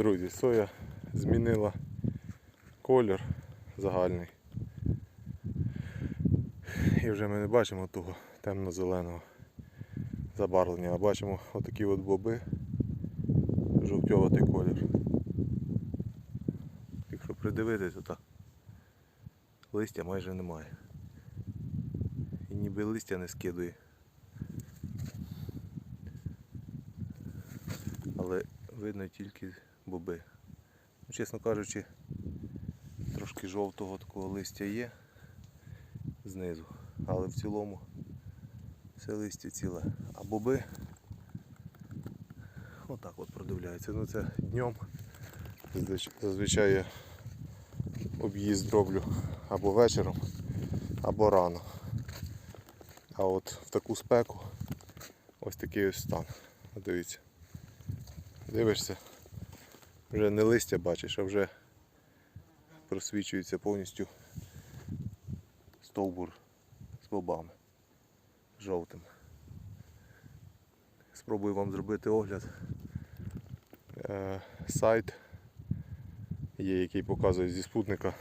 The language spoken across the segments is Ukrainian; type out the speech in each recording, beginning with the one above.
Друзі, соя змінила колір загальний. І вже ми не бачимо того темно-зеленого забарвлення, а бачимо отакі от боби, жовтьоватий колір. Якщо придивитись, то листя майже немає. І ніби листя не скидує. Але видно тільки боби. Ну, Чесно кажучи, трошки жовтого такого листя є знизу, але в цілому все листя ціле. А боби отак от продивляються. Ну це днем. Зазвичай об'їзд роблю або вечором, або рано. А от в таку спеку ось такий ось стан. Дивіться. Дивишся, вже не листя бачиш, а вже просвічується повністю стовбур з бобами жовтим. Спробую вам зробити огляд. Е, сайт є, який показує зі спутника,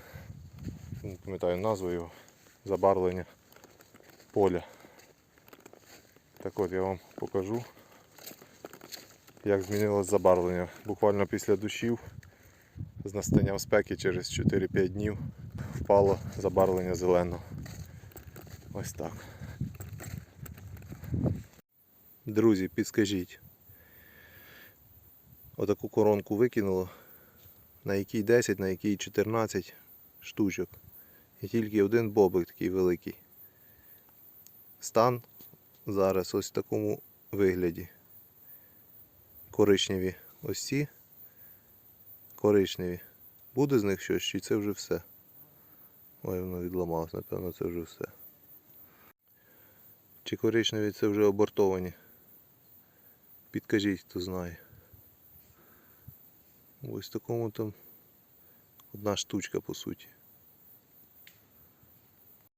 не пам'ятаю назву його, забарвлення поля. Так от я вам покажу як змінилось забарвлення. Буквально після душів з настанням спеки через 4-5 днів впало забарвлення зеленого. Ось так. Друзі, підскажіть. Отаку коронку викинуло, на якій 10, на якій 14 штучок. І тільки один бобик такий великий. Стан зараз ось в такому вигляді коричневі ось ці коричневі. Буде з них щось, чи це вже все? Ой, воно відламалось, напевно, це вже все. Чи коричневі це вже обортовані? Підкажіть, хто знає. Ось такому там одна штучка по суті.